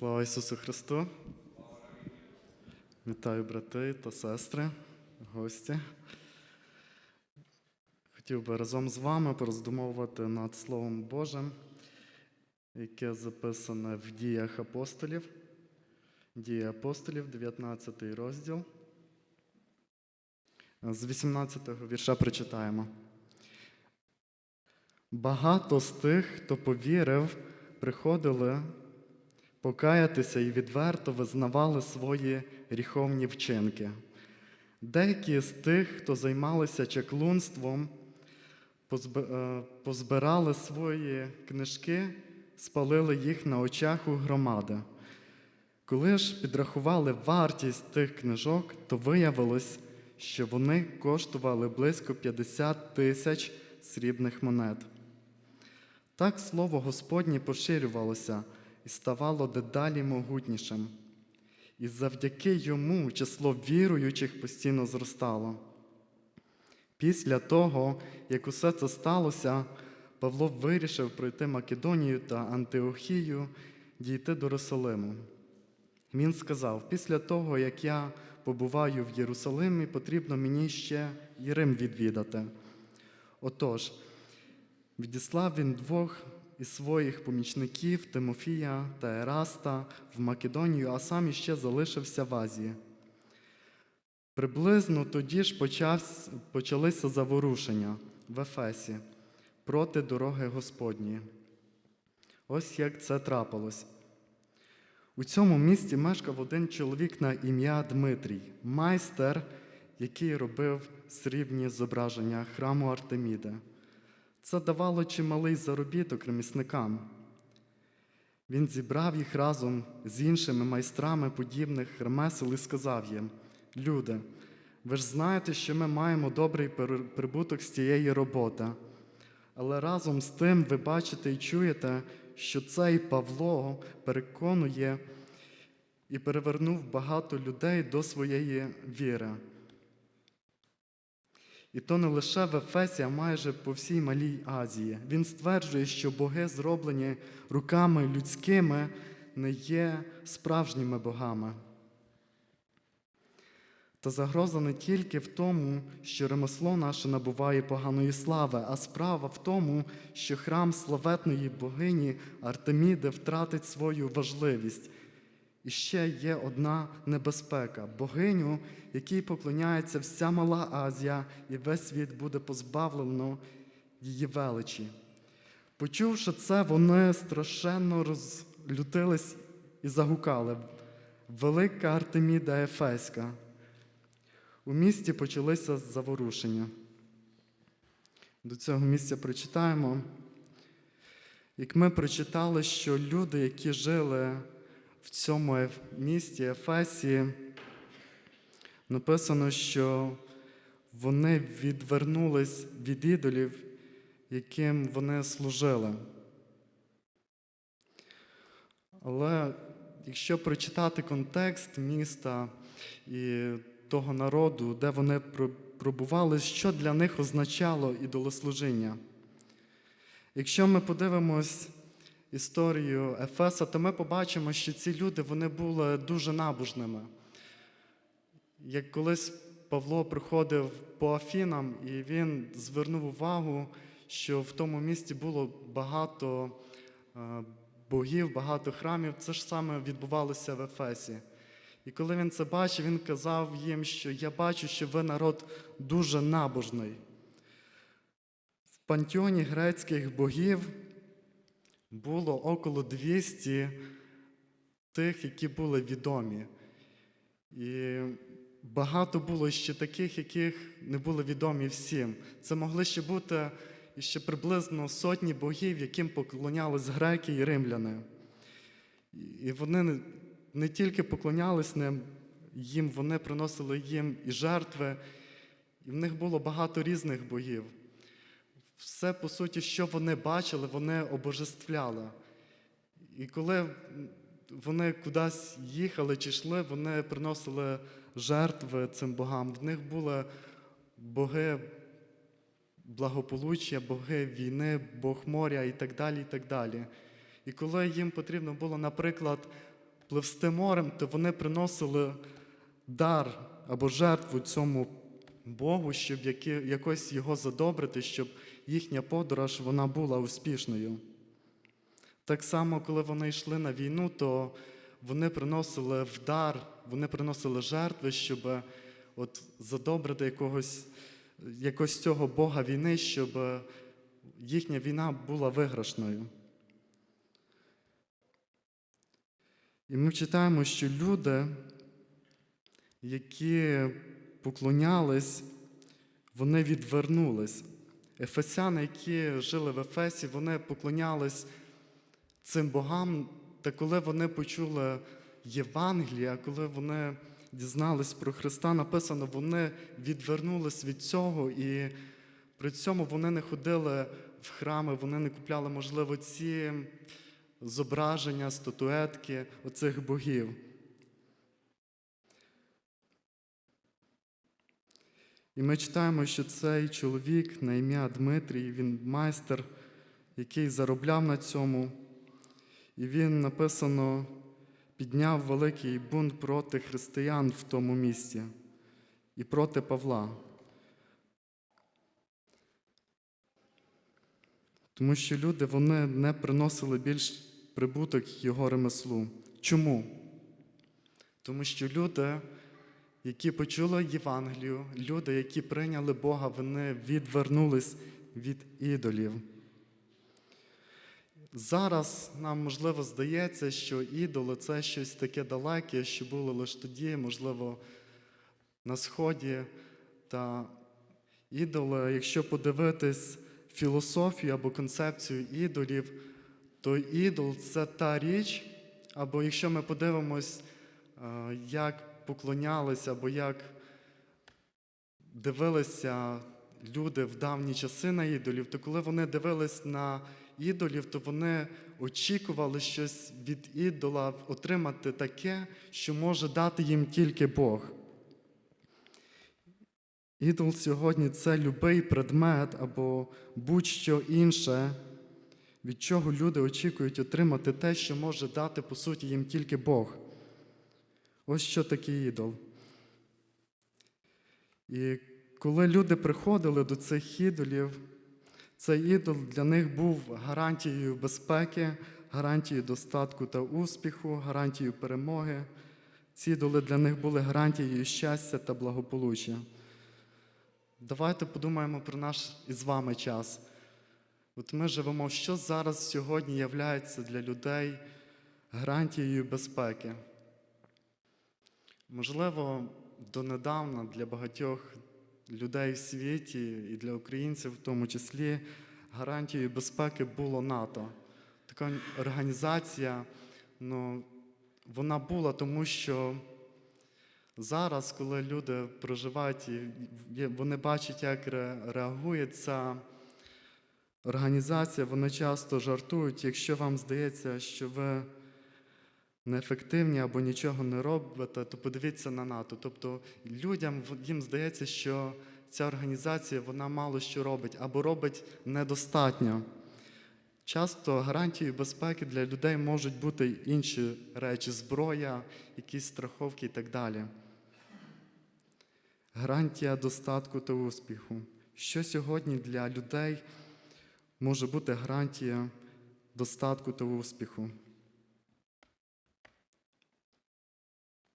Слава Ісусу Христу! Вітаю брати та сестри, гості. Хотів би разом з вами пороздумовувати над Словом Божим, яке записане в діях апостолів. Дії апостолів, 19 розділ. З 18-го вірша прочитаємо. Багато з тих, хто повірив, приходили покаятися і відверто визнавали свої гріховні вчинки. Деякі з тих, хто займалися чаклунством, е, позбирали свої книжки, спалили їх на очах у громади. Коли ж підрахували вартість тих книжок, то виявилось, що вони коштували близько 50 тисяч срібних монет. Так слово Господнє поширювалося і ставало дедалі могутнішим. І завдяки йому число віруючих постійно зростало. Після того, як усе це сталося, Павло вирішив пройти Македонію та Антиохію, дійти до Єрусалиму. Він сказав: після того, як я побуваю в Єрусалимі, потрібно мені ще і Рим відвідати. Отож, відіслав він двох із своїх помічників Тимофія та Ераста в Македонію, а сам іще залишився в Азії. Приблизно тоді ж почалися заворушення в Ефесі проти дороги Господньої. Ось як це трапилось. У цьому місті мешкав один чоловік на ім'я Дмитрій, майстер, який робив срібні зображення храму Артеміди. Це давало чималий заробіток ремісникам. Він зібрав їх разом з іншими майстрами подібних ремесел і сказав їм: Люди, ви ж знаєте, що ми маємо добрий прибуток з цієї роботи. Але разом з тим ви бачите і чуєте, що цей Павло переконує і перевернув багато людей до своєї віри. І то не лише в Ефесі, а майже по всій Малій Азії. Він стверджує, що боги, зроблені руками людськими, не є справжніми богами. Та загроза не тільки в тому, що ремесло наше набуває поганої слави, а справа в тому, що храм славетної богині Артеміди втратить свою важливість. І ще є одна небезпека богиню, якій поклоняється вся Мала Азія, і весь світ буде позбавлено її величі. Почувши це, вони страшенно розлютились і загукали. Велика Артеміда Ефеська. У місті почалися заворушення. До цього місця прочитаємо. Як ми прочитали, що люди, які жили в цьому місті Ефесі, написано, що вони відвернулись від ідолів, яким вони служили. Але якщо прочитати контекст міста і того народу, де вони пробували, що для них означало ідолослужіння. Якщо ми подивимось історію Ефеса, то ми побачимо, що ці люди вони були дуже набожними. Як колись Павло приходив по Афінам, і він звернув увагу, що в тому місті було багато е, богів, багато храмів. Це ж саме відбувалося в Ефесі. І коли він це бачив, він казав їм, що я бачу, що ви народ дуже набожний. В пантеоні грецьких богів було около 200 тих, які були відомі. І багато було ще таких, яких не були відомі всім. Це могли ще бути ще приблизно сотні богів, яким поклонялись греки і римляни. І вони не, тільки поклонялись ним, їм, вони приносили їм і жертви, і в них було багато різних богів. Все, по суті, що вони бачили, вони обожествляли. І коли вони кудись їхали чи йшли, вони приносили жертви цим богам. В них були боги благополуччя, боги війни, Бог моря і так далі. І так далі. І коли їм потрібно було, наприклад, пливсти морем, то вони приносили дар або жертву цьому Богу, щоб якось його задобрити, щоб їхня подорож вона була успішною. Так само, коли вони йшли на війну, то вони приносили в дар, вони приносили жертви, щоб от задобрити якогось, якось цього Бога війни, щоб їхня війна була виграшною. І ми читаємо, що люди, які поклонялись, вони відвернулись. Ефесяни, які жили в Ефесі, вони поклонялись цим богам, та коли вони почули Євангелія, коли вони дізнались про Христа, написано, вони відвернулись від цього, і при цьому вони не ходили в храми, вони не купляли, можливо, ці зображення, статуетки оцих богів. І ми читаємо, що цей чоловік на ім'я Дмитрій, він майстер, який заробляв на цьому. І він написано підняв великий бунт проти християн в тому місці і проти Павла. Тому що люди вони не приносили більш прибуток його ремеслу. Чому? Тому що люди, які почули Євангелію, люди, які прийняли Бога, вони відвернулись від ідолів. Зараз нам, можливо, здається, що ідоли це щось таке далеке, що було лише тоді, можливо, на Сході. Та ідоли, якщо подивитись філософію або концепцію ідолів, то ідол це та річ, або якщо ми подивимось, е, як поклонялися, або як дивилися люди в давні часи на ідолів, то коли вони дивились на ідолів, то вони очікували щось від ідола отримати таке, що може дати їм тільки Бог. Ідол сьогодні це любий предмет або будь-що інше, від чого люди очікують отримати те, що може дати, по суті, їм тільки Бог. Ось що таке ідол. І коли люди приходили до цих ідолів, цей ідол для них був гарантією безпеки, гарантією достатку та успіху, гарантією перемоги. Ці ідоли для них були гарантією щастя та благополуччя. Давайте подумаємо про наш із вами час. От ми живемо, що зараз сьогодні являється для людей гарантією безпеки. Можливо, донедавна для багатьох людей в світі і для українців, в тому числі, гарантією безпеки було НАТО. Така організація, ну, вона була, тому що зараз, коли люди проживають, і вони бачать, як ре- реагує ця організація, вони часто жартують, якщо вам здається, що ви неефективні або нічого не робите, то подивіться на НАТО. Тобто людям їм здається, що ця організація вона мало що робить або робить недостатньо. Часто гарантією безпеки для людей можуть бути інші речі, зброя, якісь страховки і так далі. Гарантія достатку та успіху. Що сьогодні для людей може бути гарантія достатку та успіху?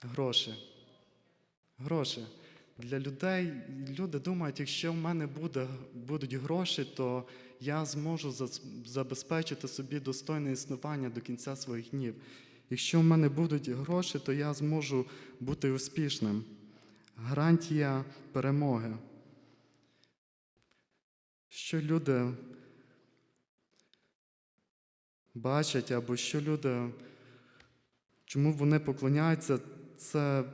Гроші. Гроші. Для людей люди думають, якщо в мене буде, будуть гроші, то я зможу забезпечити собі достойне існування до кінця своїх днів. Якщо в мене будуть гроші, то я зможу бути успішним. Гарантія перемоги. Що люди бачать, або що люди, чому вони поклоняються, це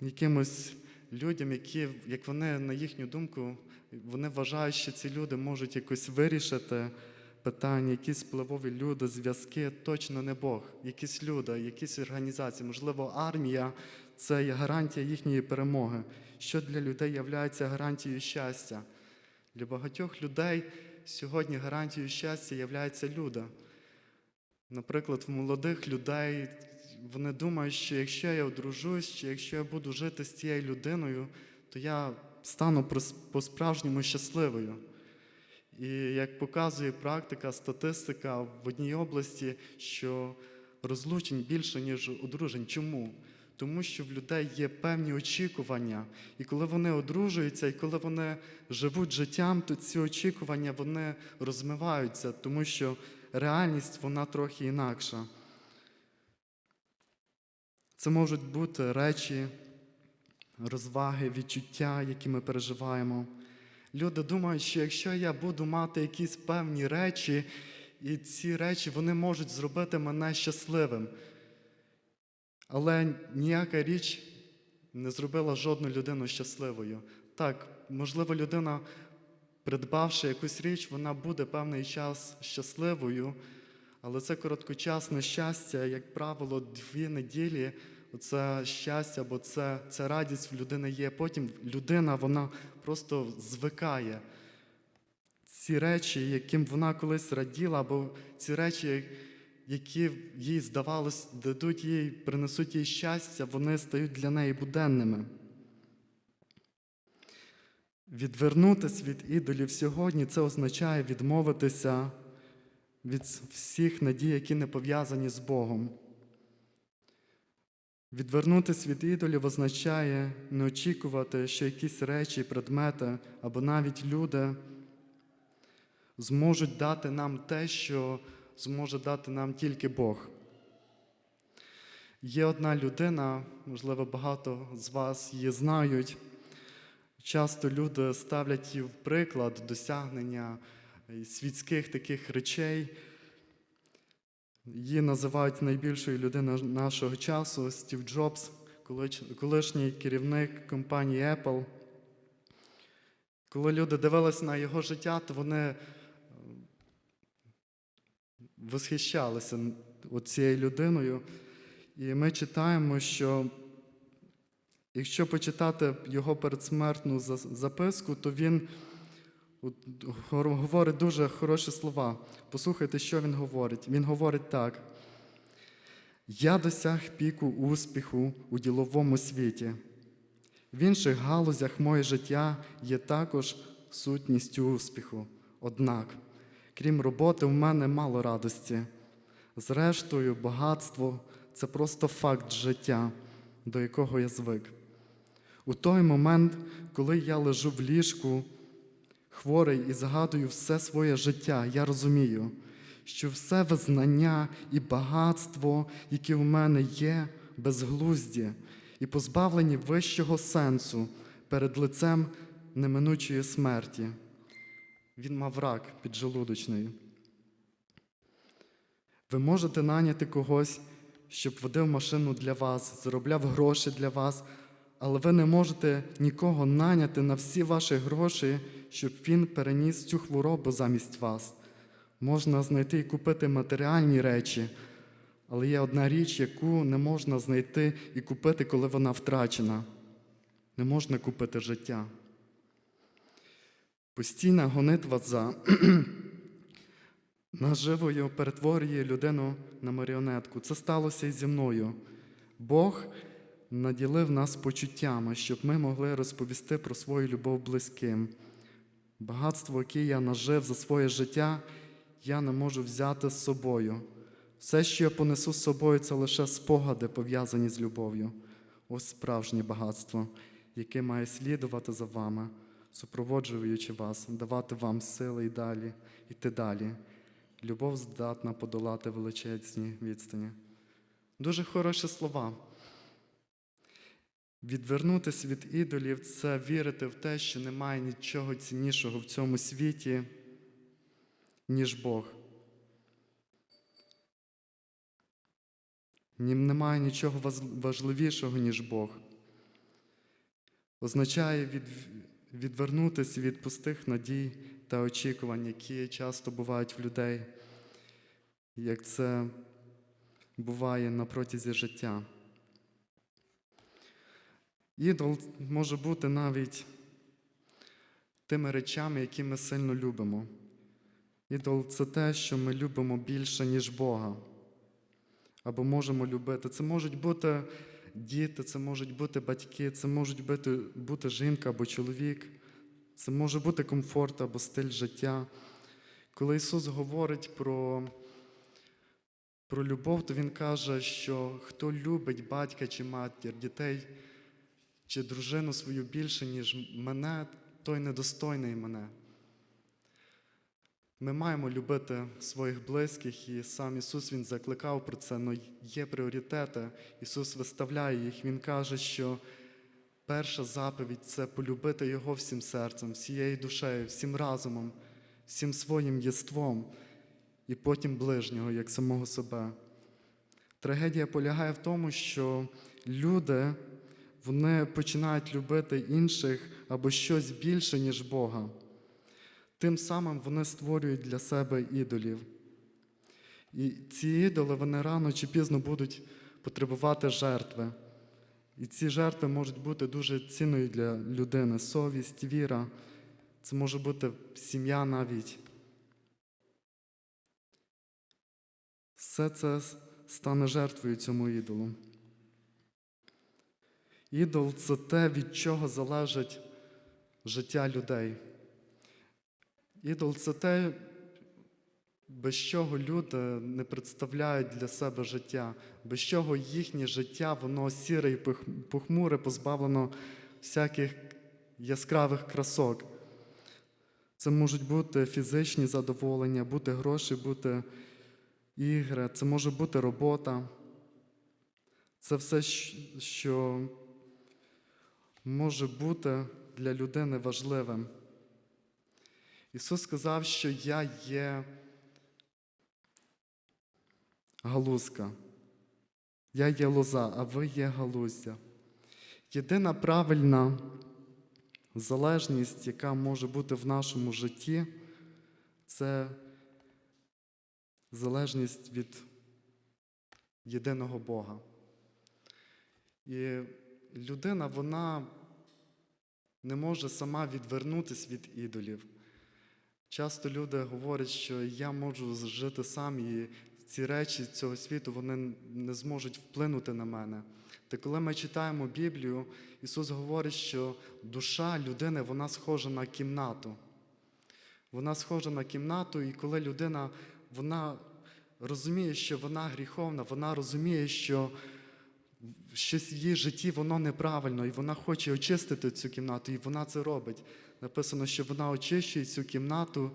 якимось людям, які, як вони, на їхню думку, вони вважають, що ці люди можуть якось вирішити питання, якісь впливові люди, зв'язки, точно не Бог, якісь люди, якісь організації, можливо, армія це є гарантія їхньої перемоги, що для людей є гарантією щастя. Для багатьох людей сьогодні гарантією щастя є люди. Наприклад, в молодих людей вони думають, що якщо я одружусь, чи якщо я буду жити з цією людиною, то я стану по-справжньому щасливою. І як показує практика, статистика в одній області, що розлучень більше, ніж одружень. Чому? Тому що в людей є певні очікування. І коли вони одружуються, і коли вони живуть життям, то ці очікування вони розмиваються, тому що реальність вона трохи інакша. Це можуть бути речі, розваги, відчуття, які ми переживаємо. Люди думають, що якщо я буду мати якісь певні речі, і ці речі вони можуть зробити мене щасливим. Але ніяка річ не зробила жодну людину щасливою. Так, можливо, людина, придбавши якусь річ, вона буде певний час щасливою, але це короткочасне щастя, як правило, дві неділі. Це щастя, або це, це радість в людини є. Потім людина вона просто звикає. Ці речі, яким вона колись раділа, або ці речі, які їй здавалось, дадуть їй, принесуть їй щастя, вони стають для неї буденними. Відвернутись від ідолів сьогодні це означає відмовитися від всіх надій, які не пов'язані з Богом. Відвернутися від ідолів означає не очікувати, що якісь речі, предмети або навіть люди зможуть дати нам те, що зможе дати нам тільки Бог. Є одна людина, можливо, багато з вас її знають. Часто люди ставлять її в приклад досягнення світських таких речей. Її називають найбільшою людиною нашого часу Стів Джобс, колишній керівник компанії Apple. Коли люди дивилися на його життя, то вони е, восхищалися цією людиною. І ми читаємо, що якщо почитати його передсмертну записку, то він говорить дуже хороші слова. Послухайте, що він говорить. Він говорить так: Я досяг піку успіху у діловому світі. В інших галузях моє життя є також сутністю успіху. Однак, крім роботи, в мене мало радості. Зрештою, багатство це просто факт життя, до якого я звик. У той момент, коли я лежу в ліжку, хворий і згадую все своє життя, я розумію, що все визнання і багатство, які в мене є, безглузді і позбавлені вищого сенсу перед лицем неминучої смерті. Він мав рак піджелудочний. Ви можете наняти когось, щоб водив машину для вас, заробляв гроші для вас, але ви не можете нікого наняти на всі ваші гроші, щоб він переніс цю хворобу замість вас. Можна знайти і купити матеріальні речі, але є одна річ, яку не можна знайти і купити, коли вона втрачена. Не можна купити життя. Постійна гонитва за наживою перетворює людину на маріонетку. Це сталося і зі мною. Бог наділив нас почуттями, щоб ми могли розповісти про свою любов близьким. Багатство, яке я нажив за своє життя, я не можу взяти з собою. Все, що я понесу з собою, це лише спогади, пов'язані з любов'ю. Ось справжнє багатство, яке має слідувати за вами, супроводжуючи вас, давати вам сили і далі, йти далі. Любов здатна подолати величезні відстані. Дуже хороші слова. Відвернутися від ідолів це вірити в те, що немає нічого ціннішого в цьому світі, ніж Бог. Немає нічого важливішого, ніж Бог. Означає від, відвернутися від пустих надій та очікувань, які часто бувають в людей, як це буває на протязі життя. Ідол може бути навіть тими речами, які ми сильно любимо. Ідол це те, що ми любимо більше, ніж Бога. або можемо любити. Це можуть бути діти, це можуть бути батьки, це можуть бути, бути жінка або чоловік, це може бути комфорт або стиль життя. Коли Ісус говорить про, про любов, то Він каже, що хто любить батька чи матір, дітей чи дружину свою більше, ніж мене, той недостойний мене. Ми маємо любити своїх близьких, і сам Ісус Він закликав про це, але є пріоритети. Ісус виставляє їх. Він каже, що перша заповідь це полюбити Його всім серцем, всією душею, всім разумом, всім своїм єством, і потім ближнього, як самого себе. Трагедія полягає в тому, що люди вони починають любити інших або щось більше, ніж Бога. Тим самим вони створюють для себе ідолів. І ці ідоли вони рано чи пізно будуть потребувати жертви. І ці жертви можуть бути дуже цінною для людини. Совість, віра. Це може бути сім'я навіть. Все це стане жертвою цьому ідолу. Ідол це те, від чого залежить життя людей. Ідол це те, без чого люди не представляють для себе життя, без чого їхнє життя, воно сіре і похмуре, позбавлено всяких яскравих красок. Це можуть бути фізичні задоволення, бути гроші, бути ігри, це може бути робота. Це все, що може бути для людини важливим. Ісус сказав, що я є галузка, я є лоза, а ви є галуздя. Єдина правильна залежність, яка може бути в нашому житті, це залежність від єдиного Бога. І людина, вона не може сама відвернутися від ідолів. Часто люди говорять, що я можу жити сам, і ці речі цього світу вони не зможуть вплинути на мене. Та коли ми читаємо Біблію, Ісус говорить, що душа людини вона схожа на кімнату. Вона схожа на кімнату, і коли людина вона розуміє, що вона гріховна, вона розуміє, що щось в її житті воно неправильно, і вона хоче очистити цю кімнату, і вона це робить. Написано, що вона очищує цю кімнату,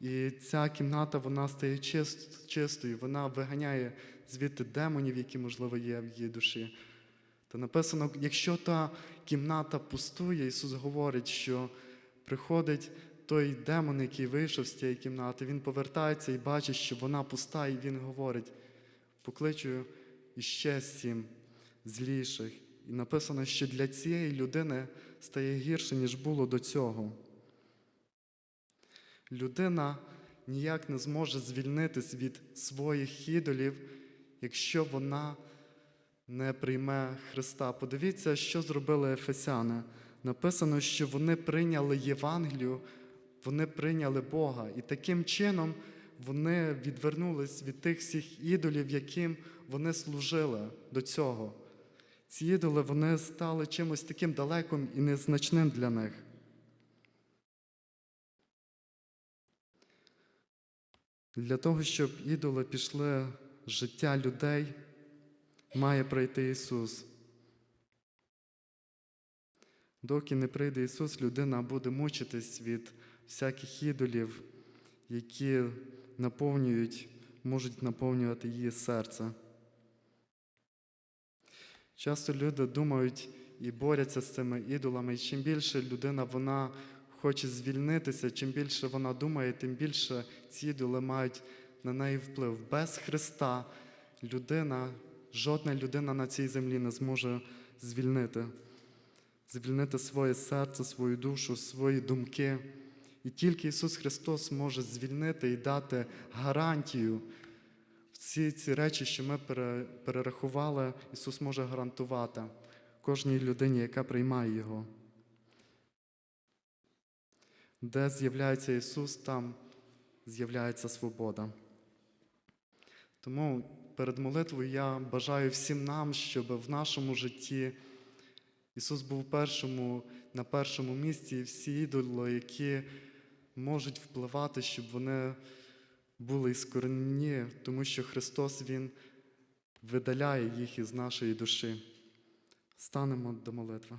і ця кімната вона стає чист, чистою, вона виганяє звідти демонів, які, можливо, є в її душі. Та написано, якщо та кімната пустує, Ісус говорить, що приходить той демон, який вийшов з цієї кімнати, він повертається і бачить, що вона пуста, і він говорить: покличу іще сім зліших. І написано, що для цієї людини стає гірше, ніж було до цього. Людина ніяк не зможе звільнитись від своїх ідолів, якщо вона не прийме Христа. Подивіться, що зробили Ефесяни. Написано, що вони прийняли Євангелію, вони прийняли Бога. І таким чином вони відвернулись від тих всіх ідолів, яким вони служили до цього. Ці ідоли вони стали чимось таким далеким і незначним для них. Для того, щоб ідоли пішли з життя людей, має прийти Ісус. Доки не прийде Ісус, людина буде мучитись від всяких ідолів, які наповнюють, можуть наповнювати її серце. Часто люди думають і борються з цими ідолами, і чим більше людина вона хоче звільнитися, чим більше вона думає, тим більше ці ідоли мають на неї вплив. Без Христа людина, жодна людина на цій землі не зможе звільнити, звільнити своє серце, свою душу, свої думки. І тільки Ісус Христос може звільнити і дати гарантію. Всі ці речі, що ми перерахували, Ісус може гарантувати кожній людині, яка приймає Його. Де з'являється Ісус, там з'являється свобода. Тому перед молитвою я бажаю всім нам, щоб в нашому житті Ісус був першому, на першому місці, і всі ідоли, які можуть впливати, щоб вони були іскоренені, тому що Христос Він видаляє їх із нашої душі. Станемо до молитви.